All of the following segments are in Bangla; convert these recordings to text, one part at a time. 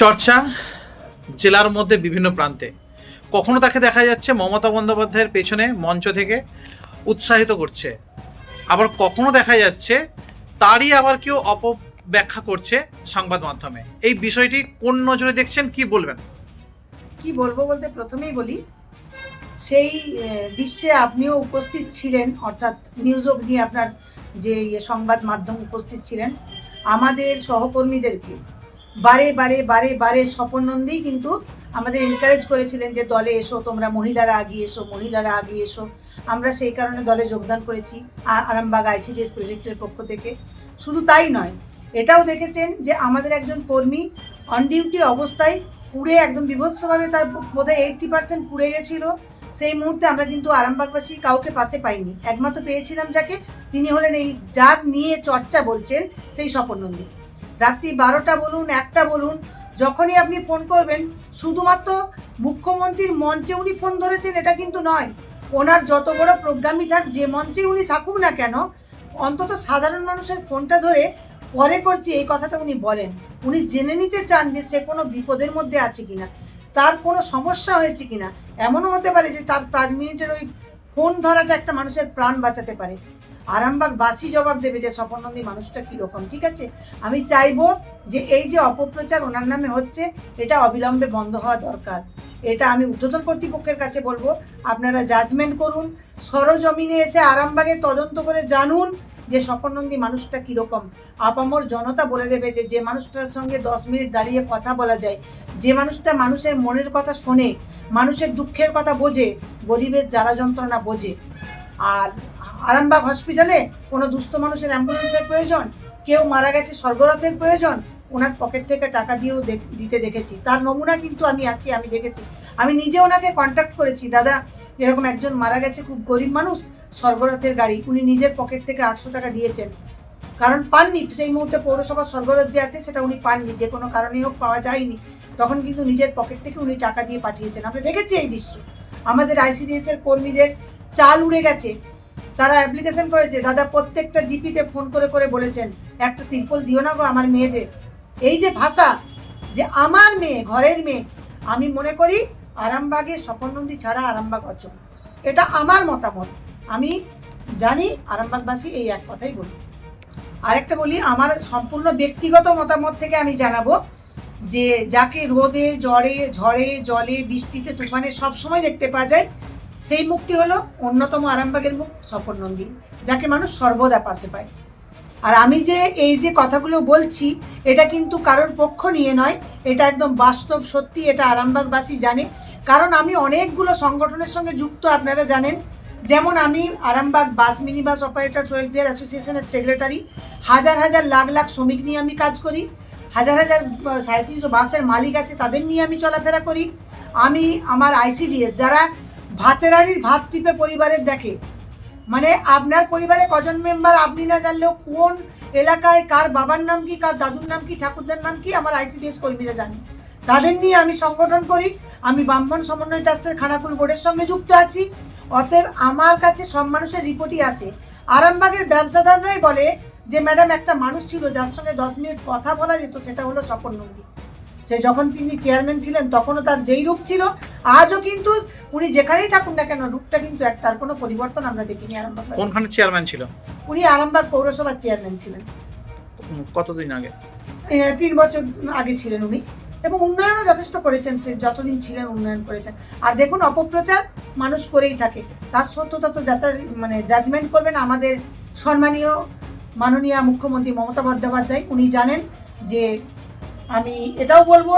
চর্চা জেলার মধ্যে বিভিন্ন প্রান্তে। কখনো তাকে দেখা যাচ্ছে মমতা বন্দ্যোপাধ্যায়ের পেছনে মঞ্চ থেকে উৎসাহিত করছে। আবার কখনো দেখা যাচ্ছে তারই আবার কেউ অপব্যাখ্যা করছে সংবাদ মাধ্যমে। এই বিষয়টি কোন নজরে দেখছেন, কি বলবেন? কি বলব বলতে প্রথমেই বলি, সেই দৃশ্যে আপনিও উপস্থিত ছিলেন, অর্থাৎ নিউজ অগ্নি আপনার যে সংবাদ মাধ্যম উপস্থিত ছিলেন, আমাদের সহকর্মীদেরকে বারে বারে বারে বারে স্বপন নন্দী কিন্তু আমাদের এনকারেজ করেছিলেন যে দলে এসো, তোমরা মহিলারা আগিয়ে এসো, মহিলারা আগিয়ে এসো। আমরা সেই কারণে দলে যোগদান করেছি আরামবাগ আইসিডিএস প্রজেক্টের পক্ষ থেকে। শুধু তাই নয়, এটাও দেখেছেন যে আমাদের একজন কর্মী অন ডিউটি অবস্থায় পুড়ে একদম বিভৎসভাবে তার বোধহয় এইটটি পার্সেন্ট পুড়ে গেছিল। সেই মুহূর্তে আমরা কিন্তু আরামবাগবাসী কাউকে পাশে পাইনি। একমাত্র পেয়েছিলাম যাকে, তিনি হলেন এই যার নিয়ে চর্চা বলছেন সেই স্বপন নন্দী। রাত্রি বারোটা বলুন, একটা বলুন, যখনই আপনি ফোন করবেন, শুধুমাত্র মুখ্যমন্ত্রীর মঞ্চে উনি ফোন ধরেছেন, এটা কিন্তু নয়। ওনার যত বড় প্রোগ্রামই থাক, যে মঞ্চে উনি থাকুক না কেন, অন্তত সাধারণ মানুষের ফোনটা ধরে পরে করছি, এই কথাটা উনি বলেন। উনি জেনে নিতে চান যে সে কোনো বিপদের মধ্যে আছে কিনা, তার কোনো সমস্যা হয়েছে কিনা। এমনও হতে পারে যে তার পাঁচ মিনিটের ওই ফোন ধরাটা একটা মানুষের প্রাণ বাঁচাতে পারে। আরামবাগ বাসি জবাব দেবে যে স্বপনন্দী মানুষটা কীরকম, ঠিক আছে? আমি চাইব যে এই যে অপপ্রচার ওনার নামে হচ্ছে, এটা অবিলম্বে বন্ধ হওয়া দরকার। এটা আমি ঊর্ধ্বতন কর্তৃপক্ষের কাছে বলব, আপনারা জাজমেন্ট করুন, সরজমিনে এসে আরামবাগে তদন্ত করে জানুন যে স্বপনন্দী মানুষটা কীরকম। আপামর জনতা বলে দেবে যে যে মানুষটার সঙ্গে দশ মিনিট দাঁড়িয়ে কথা বলা যায়, যে মানুষটা মানুষের মনের কথা শোনে, মানুষের দুঃখের কথা বোঝে, গরিবের জ্বালা যন্ত্রণা বোঝে। আর আরামবাগ হসপিটালে কোনো দুস্থ মানুষের অ্যাম্বুলেন্সের প্রয়োজন? কেউ মারা গেছে স্বর্গরথের প্রয়োজন? ওনার পকেট থেকে টাকা দিয়েও দিতে দেখেছি। তার নমুনা কিন্তু আমি আছি, আমি দেখেছি। আমি নিজে ওনাকে কন্ট্যাক্ট করেছি। দাদা, এরকম একজন মারা গেছে, খুব গরিব মানুষ স্বর্গরথের গাড়ি। উনি নিজের পকেট থেকে আটশো টাকা দিয়েছেন। কারণ পাননি, সেই মুহূর্তে পৌরসভা স্বর্গরথ যে আছে, সেটা উনি পাননি। যে কোনো কারণেই হোক পাওয়া যায়নি। তখন কিন্তু নিজের পকেট থেকে উনি টাকা দিয়ে পাঠিয়েছেন। আমরা দেখেছি এই দৃশ্য। আমাদের আইসিডিএস এর কর্মীদের চাল উড়ে গেছে। তারা অ্যাপ্লিকেশন করেছে। দাদা প্রত্যেকটা জিপিতে ফোন করে করে বলেছেন, একটা তিরপল দিও না গো আমার মেয়েদের। এই যে ভাষা, যে আমার মেয়ে, ঘরের মেয়ে, আমি মনে করি আরামবাগে স্বপনন্দী ছাড়া আরামবাগ অচল। এটা আমার মতামত। আমি জানি আরামবাগবাসী এই এক কথাই বলি। আরেকটা বলি, আমার সম্পূর্ণ ব্যক্তিগত মতামত থেকে আমি জানাব যে, যাকে রোদে, জ্বরে, ঝড়ে, জলে, বৃষ্টিতে, তুফানে সব সময় দেখতে পাওয়া যায় সেই মুখটি হলো অন্যতম আরামবাগের মুখ স্বপন নন্দী, যাকে মানুষ সর্বদা পাশে পায়। আর আমি যে এই যে কথাগুলো বলছি, এটা কিন্তু কারোর পক্ষ নিয়ে নয়, এটা একদম বাস্তব সত্যি, এটা আরামবাগবাসী জানে। কারণ আমি অনেকগুলো সংগঠনের সঙ্গে যুক্ত, আপনারা জানেন। যেমন আমি Arambagh bus mini bus operator welfare অ্যাসোসিয়েশনের সেক্রেটারি। হাজার হাজার লাখ লাখ শ্রমিক নিয়ে আমি কাজ করি। হাজার হাজার সাড়ে তিনশো বাসের মালিক আছে, তাদের নিয়ে আমি চলাফেরা করি। আমি আমার আইসিডিএস, যারা ভাতের হাঁড়ির ভাত টিপে পরিবারের দেখে। মানে আপনার পরিবারে কজন মেম্বার আপনি না জানলেও কোন এলাকায় কার বাবার নাম কি, কার দাদুর নাম কি, ঠাকুরদার নাম কি, আমার আইসিডিএস কর্মীরা জানে। তাদের নিয়ে আমি সংগঠন করি। আমি ব্রাহ্মণ সমন্বয় ট্রাস্টের খানাকুল বোর্ডের সঙ্গে যুক্ত আছি। অতএব আমার কাছে সব মানুষের রিপোর্টই আসে আরামবাগের ব্যবসাদাররাই বলে যে, ম্যাডাম, একটা মানুষ ছিল, যার সঙ্গে দশ মিনিট কথা বলা যেত, সেটা হলো স্বপন নন্দী। সে যখন তিনি চেয়ারম্যান ছিলেন, তখনও তার যেই রূপ ছিল আজও কিন্তু উনি যেখানেই থাকুন না কেন রূপটা কিন্তু এক তার কোনো পরিবর্তন আমরা দেখিনি আরামবাগ কোনখানে চেয়ারম্যান ছিল? উনি আরামবাগ পৌরসভার চেয়ারম্যান ছিলেন। কতদিন আগে? তিন বছর আগে ছিলেন উনি। এবং উন্নয়নও যথেষ্ট করেছেন সে যতদিন ছিলেন উন্নয়ন করেছেন। আর দেখুন অপপ্রচার মানুষ করেই থাকে। তার সত্যতা তো যাচাই মানে জাজমেন্ট করবেন আমাদের সম্মানীয় মাননীয় মুখ্যমন্ত্রী মমতা বন্দ্যোপাধ্যায়। উনি জানেন যে আমি এটাও বলব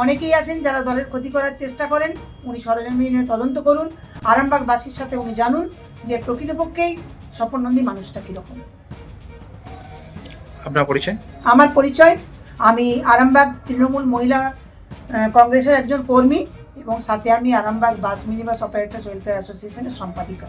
অনেকেই আছেন যারা দলের ক্ষতি করার চেষ্টা করেন উনি সরজমিনে তদন্ত করুন। আরামবাগবাসীর সাথে উনি জানুন যে প্রকৃতপক্ষেই স্বপন নন্দী মানুষটা কীরকম। আপনার পরিচয়? আমার পরিচয় আমি আরামবাগ তৃণমূল মহিলা কংগ্রেসের একজন কর্মী এবং সাথে আমি Arambagh bus minibus operators welfare অ্যাসোসিয়েশনের সম্পাদিকা।